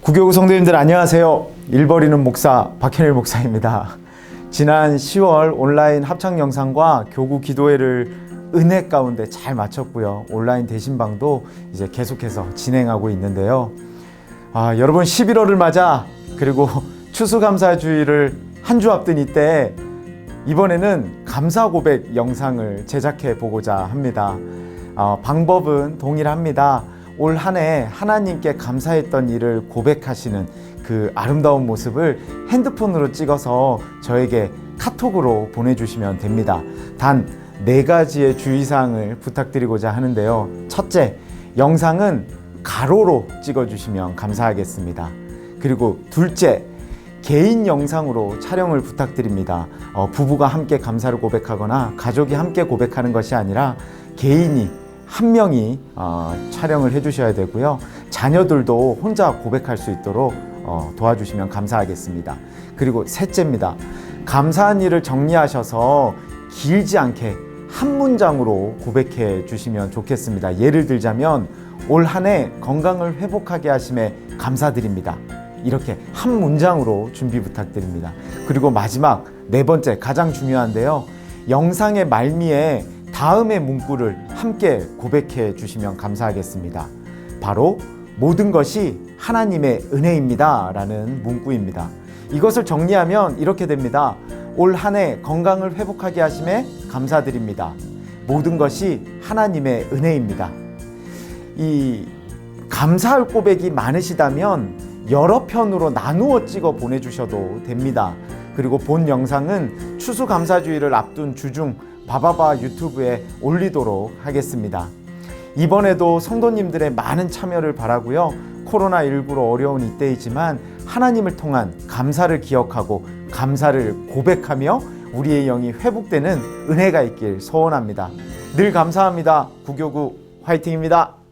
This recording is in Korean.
구교구 성도님들 안녕하세요. 일버리는 목사 박현일 목사입니다. 지난 10월 온라인 합창 영상과 교구 기도회를 은혜 가운데 잘 마쳤고요. 온라인 대신방도 이제 계속해서 진행하고 있는데요. 아, 여러분 11월을 맞아 그리고 추수감사주의를 한 주 앞둔 이때 이번에는 감사 고백 영상을 제작해 보고자 합니다. 어, 방법은 동일합니다. 올 한 해 하나님께 감사했던 일을 고백하시는 그 아름다운 모습을 핸드폰으로 찍어서 저에게 카톡으로 보내주시면 됩니다. 단 네 가지의 주의사항을 부탁드리고자 하는데요. 첫째, 영상은 가로로 찍어주시면 감사하겠습니다. 그리고 둘째, 개인 영상으로 촬영을 부탁드립니다. 어, 부부가 함께 감사를 고백하거나 가족이 함께 고백하는 것이 아니라 개인이 한 명이 어, 촬영을 해주셔야 되고요. 자녀들도 혼자 고백할 수 있도록 어, 도와주시면 감사하겠습니다. 그리고 셋째입니다. 감사한 일을 정리하셔서 길지 않게 한 문장으로 고백해 주시면 좋겠습니다. 예를 들자면 올 한 해 건강을 회복하게 하심에 감사드립니다. 이렇게 한 문장으로 준비 부탁드립니다. 그리고 마지막 네 번째 가장 중요한데요. 영상의 말미에 다음의 문구를 함께 고백해 주시면 감사하겠습니다. 바로 모든 것이 하나님의 은혜입니다. 라는 문구입니다. 이것을 정리하면 이렇게 됩니다. 올 한 해 건강을 회복하게 하심에 감사드립니다. 모든 것이 하나님의 은혜입니다. 이 감사할 고백이 많으시다면 여러 편으로 나누어 찍어 보내주셔도 됩니다. 그리고 본 영상은 추수감사주의를 앞둔 주중 바바바 유튜브에 올리도록 하겠습니다. 이번에도 성도님들의 많은 참여를 바라고요. 코로나19로 어려운 이때이지만 하나님을 통한 감사를 기억하고 감사를 고백하며 우리의 영이 회복되는 은혜가 있길 소원합니다. 늘 감사합니다. 구교구 화이팅입니다.